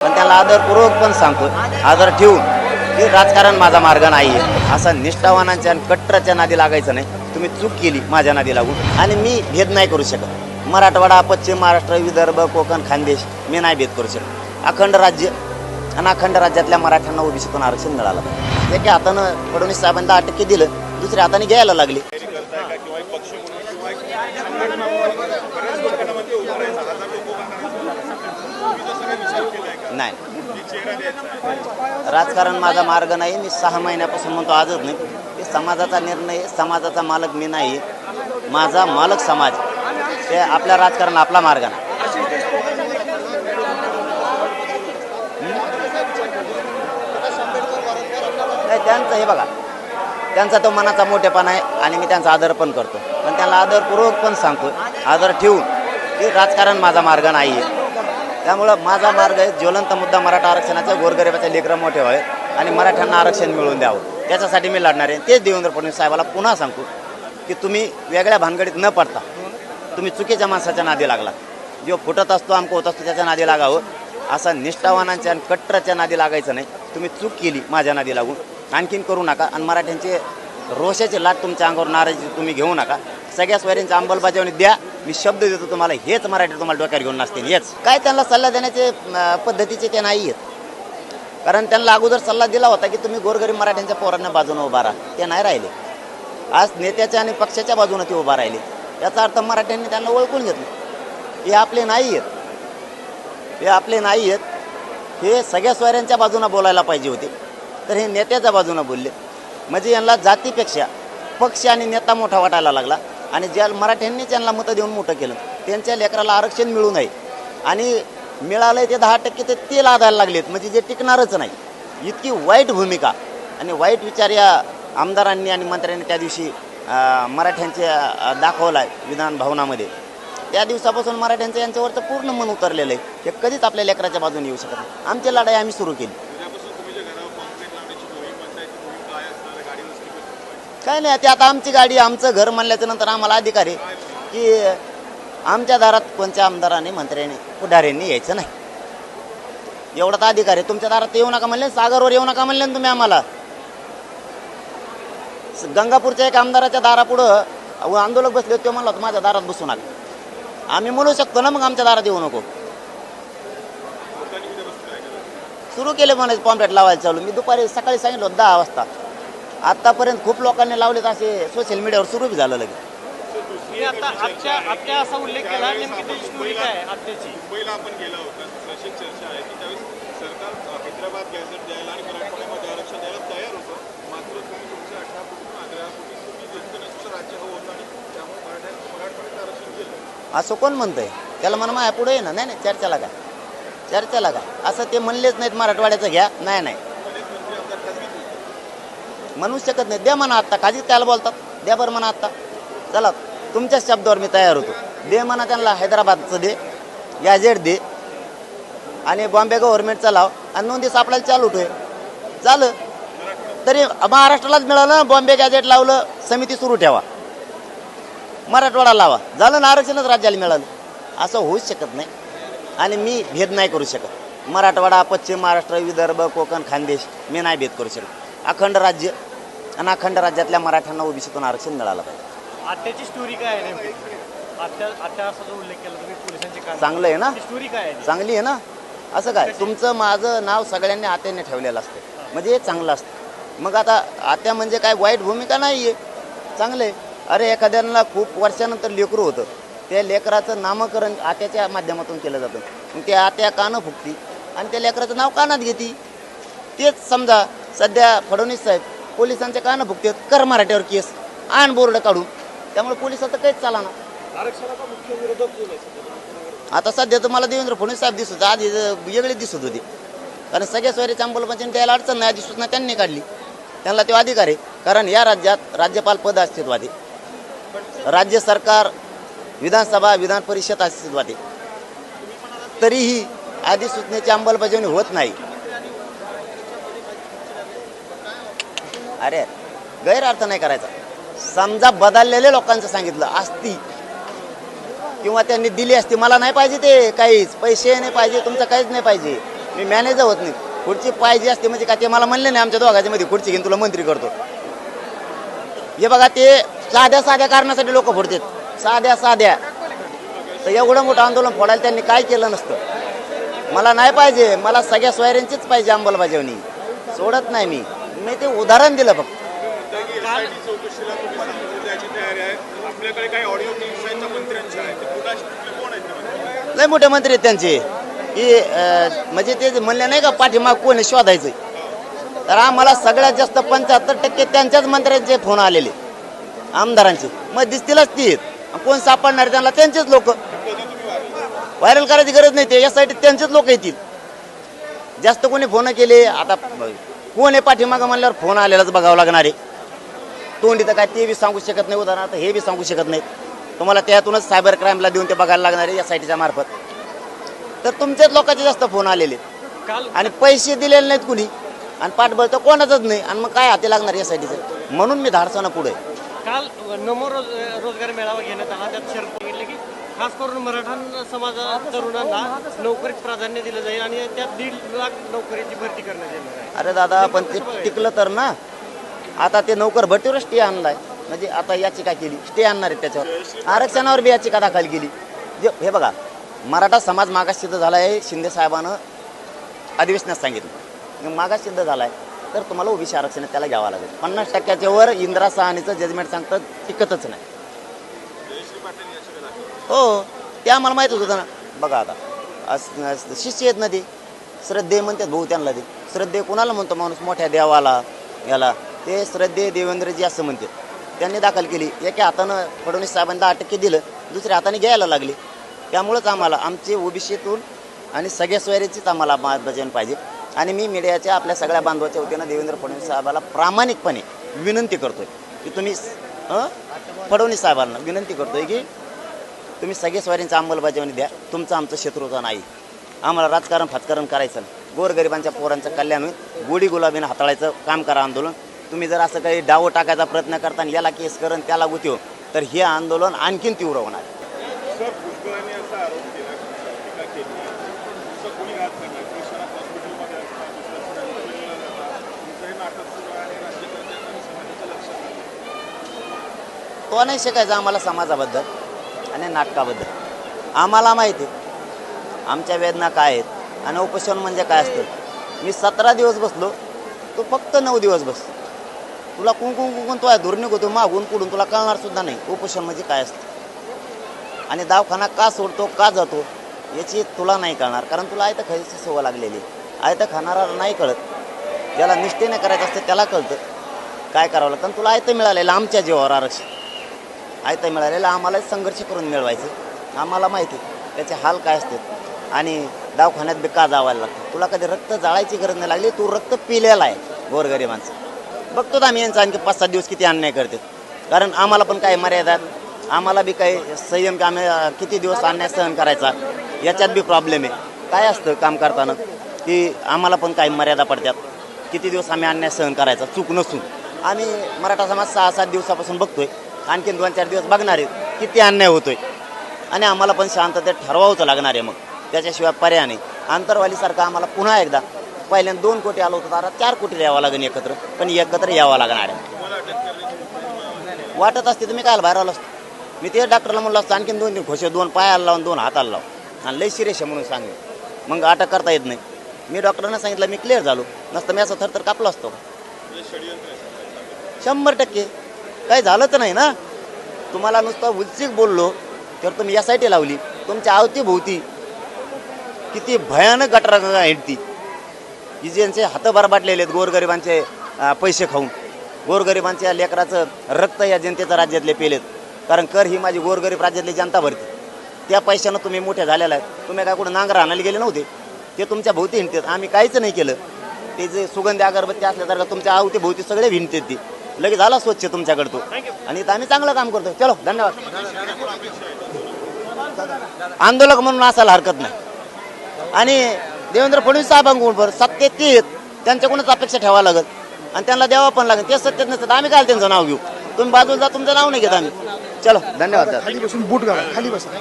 पण त्याला आदरपूर्वक पण सांगतो. आदर ठेवून की राजकारण माझा मार्ग नाही आहे असा निष्ठावानांच्या आणि कट्टरच्या नादी लागायचं नाही. तुम्ही चूक केली माझ्या नादी लागून आणि मी भेद नाही करू शकत. मराठवाडा पश्चिम महाराष्ट्र विदर्भ कोकण खानदेश मी नाही भेद करू शकत. अखंड राज्य आणि अखंड राज्यातल्या मराठ्यांना ओबीसीतून आरक्षण मिळालं. पाहिजे एका हातानं फडणवीस साहेबांना दहा दिलं दुसऱ्या हाताने घ्यायला लागली. नाही. राजकारण माझा मार्ग नाही मी सहा महिन्यापासून म्हणतो आजच नाही. हे समाजाचा निर्णय समाजाचा मालक मी नाही. आहे. माझा मालक समाज. ते आपल्या राजकारण आपला मार्ग नाही. त्यांचं हे बघा. त्यांचा तो मनाचा मोठेपणा आहे आणि मी त्यांचा आदर पण करतो. पण त्यांना आदरपूर्वक पण सांगतो आदर ठेवून. की राजकारण माझा मार्ग नाही आहे त्यामुळं माझा मार्ग आहे ज्वलंत मुद्दा मराठा आरक्षणाचा गोरगरिबाचे लेकरं मोठे व्हावे आणि मराठ्यांना आरक्षण मिळवून द्यावं. त्याच्यासाठी मी लढणार आहे. तेच देवेंद्र फडणवीस साहेबाला पुन्हा सांगतो की तुम्ही वेगळ्या भानगडीत न पडता तुम्ही चुकीच्या माणसाच्या नादी लागला. जो फुटत असतो आमक होत असतो त्याच्या नादी लागावं. असा निष्ठावानांच्या आणि कट्टरच्या नादी लागायचं नाही. तुम्ही चूक केली माझ्या नादी लागून. आणखीन करू नका. आणि मराठ्यांचे रोषाची लाट तुमच्या अंगावर नाराजी तुम्ही घेऊ नका. सगळ्या स्वैरींची अंमलबजावणी द्या. मी शब्द देतो तुम्हाला हेच मराठी तुम्हाला डोक्यात घेऊन नसतील हेच. काय त्यांना सल्ला देण्याचे पद्धतीचे ते नाही आहेत. कारण त्यांना अगोदर सल्ला दिला होता की तुम्ही गोरगरीब मराठ्यांच्या पोरांना बाजूनं उभा राहा. ते नाही राहिले. आज नेत्याच्या आणि पक्षाच्या बाजूने ते उभा राहिले. याचा अर्थ मराठ्यांनी त्यांना ओळखून घेतलं. हे आपले नाही आहेत. हे आपले नाही आहेत. हे सगळ्या स्वैऱ्यांच्या बाजूनं बोलायला पाहिजे होते. तर हे नेत्याच्या बाजूनं बोलले. म्हणजे यांना जातीपेक्षा पक्ष आणि नेता मोठा वाटायला लागला. आणि ज्या मराठ्यांनी त्यांना मतं देऊन मोठं केलं. त्यांच्या लेकराला आरक्षण मिळू नये. आणि मिळालंय ते दहा टक्के ते ते लादायला लागलेत. म्हणजे जे टिकणारच नाही. इतकी वाईट भूमिका. आणि वाईट विचार या आमदारांनी आणि मंत्र्यांनी त्या दिवशी मराठ्यांच्या मराठ्यांचे आहे विधान भवनामध्ये. त्या दिवसापासून मराठ्यांचं यांच्यावरचं पूर्ण मन उतरलेलं आहे. हे कधीच आपल्या लेकराच्या बाजूने येऊ शकत नाही. आमची लढाई आम्ही सुरू केली उद्यापासून तुम्ही जे घरावर कॉन्क्रीट लावण्याची मोहीम म्हणताय ती मोहीम काय असणार आहे गाडी रस्ते कसं काय नाही ते आता आमची गाडी आमचं घर म्हणल्याच्या नंतर आम्हाला अधिकार आहे की आमच्या दारात कोणत्या आमदाराने मंत्र्याने पुढाऱ्यांनी यायचं नाही. एवढा तर अधिकार आहे. तुमच्या दारात येऊ नका म्हणले सागरवर येऊ नका म्हणले ना तुम्ही आम्हाला. गंगापूरच्या एक आमदाराच्या दारापुढं आंदोलक बसले होते तो म्हणला माझ्या दारात बसू नका. आम्ही म्हणू शकतो ना मग आमच्या दारात येऊ नको. सुरू केले म्हणायचं पॉम्पलेट लावायला चालू. मी दुपारी सकाळी सांगितलं दहा वाजता. आतापर्यंत खूप लोकांनी लावलेत असे सोशल मीडियावर सुरू बी झालं लगेच. मी आता आजच्या आत्या असा उल्लेख केला नेमकी त्याची स्टोरी काय आहे आत्याची? मुंबईला आपण गेला होता तशी एक चर्चा आहे की त्यावेळेस सरकार अ, हैदराबाद गॅझेट द्यायला आणि मराठवाड्यामध्ये आरक्षण द्यायला तयार होतं. मात्र तुम्ही तुमच्या अठरा कोटीतून अकरा कोटी तुम्ही व्यक्तिनिष्ठ राज्य हवं होतं आणि त्यामुळे मराठ्या मराठवाड्यात आरक्षण केलं असं कोण म्हणतंय? त्याला म्हणा माझ्या पुढे ये ना. नाही नाही चर्चेला काय चर्चेला काय असं ते म्हणलेच नाहीत मराठवाड्याचं घ्या. नाही नाही. म्हणूच शकत नाही. द्या म्हणा आत्ता खाजीत त्याला बोलतात. द्या बरं म्हणा आत्ता. चला तुमच्याच शब्दावर मी तयार होतो. दे म्हणा त्यांना हैदराबादचं दे गॅजेट दे. आणि बॉम्बे गव्हर्नमेंटचा लाव. आणि नोंदी आपल्याला चालू ठेव. चालं. तरी महाराष्ट्रालाच मिळालं बॉम्बे गॅजेट लावलं समिती सुरू ठेवा. मराठवाडा लावा. झालं ना आरक्षणच राज्याला मिळालं. असं होऊच शकत नाही. आणि मी भेद नाही करू शकत. मराठवाडा पश्चिम महाराष्ट्र विदर्भ कोकण खानदेश मी नाही भेद करू शकत. अखंड राज्य आणि अखंड राज्यातल्या मराठ्यांना ओबीसीतून आरक्षण मिळालं पाहिजे. आत्याची स्टोरी काय आहे नेमकी? आत्या आत्या असा जो उल्लेख केला तुम्ही पोलिसांची काय चांगलं आहे ना? स्टोरी काय आहे? चांगली आहे ना? असं काय? तुमचं माझं नाव सगळ्यांनी आत्याने ठेवलेलं असतं. म्हणजे हे चांगलं असतं. मग आता आत्या म्हणजे काय वाईट भूमिका नाही आहे चांगलं आहे. अरे एखाद्याला खूप वर्षानंतर लेकरू होतं. त्या लेकराचं नामकरण आत्याच्या माध्यमातून केलं जातं. मग ते आत्या कानं फुकती आणि त्या लेकराचं नाव कानात घेती. तेच समजा सध्या फडणवीस साहेब पोलिसांच्या कानं फुकतात कर मराठ्यावर केस. आण बोर्ड काढून. त्यामुळे पोलिसाचं काहीच चाला ना आरक्षणाचा मुख्य विरोधक कोण आहे सध्या? आता सध्या तर मला देवेंद्र फडणवीस साहेब दिसत होते. आधी वेगळे दिसत होते. कारण सगळ्या स्वैरीच्या अंमलबजावणी द्यायला अडचण नाही. आधी सूचना त्यांनी काढली. त्यांना तो अधिकार आहे. कारण या राज्यात राज्यपाल पद अस्तित्वात आहे. राज्य सरकार विधानसभा विधान परिषद अस्तित्वात आहे. तरीही अधिसूचनेची अंमलबजावणी होत नाही. अरे गैरअर्थ नाही करायचा. समजा बदललेल्या लोकांचं सांगितलं असती किंवा त्यांनी दिली असती मला नाही पाहिजे ते काहीच. पैसे नाही पाहिजे तुमचं काहीच नाही पाहिजे. मी मॅनेजर होत नाही. खुर्ची पाहिजे असते म्हणजे का ते मला म्हणले नाही आमच्या दोघांच्या मध्ये खुर्ची घेऊन तुला मंत्री करतो. हे बघा ते साध्या साध्या कारणासाठी लोक फोडतात. साध्या साध्या. तर एवढं मोठं आंदोलन फोडायला त्यांनी काय केलं नसतं. मला नाही पाहिजे. मला सगळ्या सोयऱ्यांचीच पाहिजे अंमलबजावणी. सोडत नाही मी. मी ते उदाहरण दिलं फक्त? लय मोठे मंत्री आहेत त्यांचे. की म्हणजे ते जे म्हणले नाही का पाठीमाग कोण शोधायचं. तर आम्हाला सगळ्यात जास्त पंच्याहत्तर टक्के त्यांच्याच मंत्र्यांचे फोन आलेले. आमदारांचे. मग दिसतीलच ती. कोण सापडणार त्यांना त्यांचेच लोक. व्हायरल करायची गरज नाही ते यासाठी त्यांचेच लोक येतील. जास्त कोणी फोन केले आता कोण आहे पाठीमागं म्हणल्यावर फोन आलेलाच बघावं लागणार आहे. तोंडी तर काय ते बी सांगू शकत नाही उदाहरणार्थ हे बी सांगू शकत नाही. तुम्हाला त्यातूनच सायबर क्राईमला देऊन ते बघायला लागणार आहे एस आय टीच्या मार्फत. तर तुमच्याच लोकांचे जास्त फोन आलेले आणि पैसे दिलेले नाहीत कुणी. आणि पाठबळ तर कोणाचंच नाही. आणि मग काय हाती लागणार एस आय टीचं म्हणून मी धाडसानं पुढे काल नमो रोज रोजगार मेळावा घेण्यात आला. त्यात शरद सांगितले की खास करून मराठा समाजा तरुणांना नोकरीत प्राधान्य दिलं जाईल आणि त्यात दीड लाख नोकरीची भरती करण्यात येणार आहे. अरे दादा पण ते टिकलं तर ना? आता ते नोकर भरतीवर स्टे आणलाय. म्हणजे आता याचिका केली स्टे आणणार आहेत त्याच्यावर. आरक्षणावर बी याचिका दाखल केली. जे हे बघा मराठा समाज मागाससिद्ध झाला आहे शिंदे साहेबानं अधिवेशनात सांगितलं. मग मागास सिद्ध झालाय तर तुम्हाला ओबीसी आरक्षण आहे, त्याला घ्यावं लागेल. पन्नास टक्क्याच्या वर इंदिरा सहानीचं जजमेंट सांगतं टिकतच नाही. हो ते आम्हाला माहीत होतं ना बघा आता असं शिष्य आहेत ना ते. श्रद्धे म्हणतात भाऊ त्यांना ते. श्रद्धे कोणाला म्हणतो माणूस? मोठ्या देवाला याला. ते श्रद्धे देवेंद्रजी असं म्हणतात. त्यांनी दाखल केली. एका हातानं फडणवीस साहेबांना दहा टक्के दिलं दुसऱ्या हाताने घ्यायला लागले. त्यामुळंच आम्हाला आमचे ओबीसीतून आणि सगळ्या सोयऱ्याचीच आम्हाला मार्गदर्शन पाहिजे. आणि मी मीडियाच्या आपल्या सगळ्या बांधवाच्या वतीनं देवेंद्र फडणवीस साहेबाला प्रामाणिकपणे विनंती करतोय की तुम्ही अं? फडणवीस साहेबांना विनंती करतोय की तुम्ही सगळे स्वारींची अंमलबजावणी द्या. तुमचं आमचं शत्रुता नाही. आम्हाला राजकारण फातकारण करायचं. गोरगरिबांच्या पोरांचं कल्याण होईल. गोडी गुलाबीनं हाताळायचं काम करा आंदोलन. तुम्ही जर असं काही डाव टाकायचा प्रयत्न करता आणि याला केस करण त्याला गुतीव तर हे आंदोलन आणखीन तीव्र होणार. नाही. तो नाही शिकायचा आम्हाला समाजाबद्दल. आणि नाटकाबद्दल. आम्हाला माहिती आमच्या वेदना काय आहेत आणि उपोषण म्हणजे काय असतं? मी सतरा दिवस बसलो तू फक्त नऊ दिवस बस. तुला कुंकुम कुंकुम तो आहे दूर निघतो मागून पुढून तुला कळणार सुद्धा नाही. उपोषण म्हणजे काय असतं? आणि दवाखाना का सोडतो का जातो याची तुला नाही कळणार. कारण तुला आयतं खायची सवय लागलेली आहे. आयतं खाणाराला नाही कळत. ज्याला निष्ठेने करायचं असतं त्याला कळतं. काय करावं लागतं? तुला आयतं मिळालेलं आमच्या जीवावर आरक्षण. आयता मिळालेला आम्हाला संघर्ष करून मिळवायचं. आम्हाला माहिती आहे त्याचे हाल काय असतात आणि दवाखान्यात बी का जावायला लागतं. तुला कधी रक्त जाळायची गरज नाही लागली तू रक्त पिलेला आहे गोरगरिबांचं. बघतो आम्ही यांचं आणखी पाच सात दिवस किती अन्याय करतात कारण आम्हाला पण काही मर्यादा आम्हाला बी काही संयम की आम्ही किती दिवस अन्याय सहन करायचा. याच्यात बी प्रॉब्लेम आहे. काय असतं काम करताना? की आम्हाला पण काही मर्यादा पडतात. किती दिवस आम्ही अन्याय सहन करायचा? चूक नसून. आम्ही मराठा समाज सहा सात दिवसापासून बघतोय. आणखीन दोन चार दिवस बघणार आहेत किती अन्याय होतोय. आणि आम्हाला पण शांततेत ठरवावंच लागणार आहे मग. त्याच्याशिवाय पर्याय नाही. आंतरवालीसारखं आम्हाला पुन्हा एकदा पहिल्यांदा दोन कोटी आलो होतो आता चार कोटी यावं लागेल एकत्र पण एकत्र यावं लागणार आहे. वाटत असते तर मी काय बाहेर आलो असतो. मी ते डॉक्टरला म्हणलं असतं आणखीन दोन तीन खोशे दोन पायाला लावून दोन हाताला लाव आणि लय सिरियस आहे म्हणून सांगेल. मग अटक करता येत नाही. मी डॉक्टरांना सांगितलं मी क्लिअर झालो. नसतं मी असं थरथर कापलो असतो. शंभर टक्के. काही झालं तर नाही ना? तुम्हाला नुसतं उलचिक बोललो तर तुम्ही एस आय टी लावली. तुमच्या अवतीभोवती किती भयानक गटर हिंडती की ज्यांचे हात बरबाटलेले आहेत गोरगरिबांचे पैसे खाऊन. गोरगरिबांच्या लेकराचं रक्त या जनतेच्या राज्यातले पेलेत कारण कर ही माझी गोरगरीब राज्यातली जनता भरते. त्या पैशानं तुम्ही मोठ्या झालेला आहेत. तुम्ही काय कुठं नांगर आणायला गेले नव्हते? ते तुमच्या भोवती हिंडतात. आम्ही काहीच नाही केलं. ते जे सुगंधी अगरबत्ती असल्यासारखं तुमच्या अवती भोवती सगळे हिंडतात ते. लगेच झाला स्वच्छ तुमच्याकडं तो. आणि इथं आम्ही चांगलं काम करतो चलो धन्यवाद. आंदोलक म्हणून असायला हरकत नाही. आणि देवेंद्र फडणवीस साहेबांकडून बरं सत्तेत ते त्यांच्याकडूनच अपेक्षा ठेवावं लागत. आणि त्यांना द्यावं पण लागेल ते सत्यत नसतात आम्ही काय त्यांचं नाव घेऊ? तुम्ही बाजूला जा तुमचं नाव नाही घेत आम्ही. चलो धन्यवाद खाली बसून बूट घाला. खाली बसा.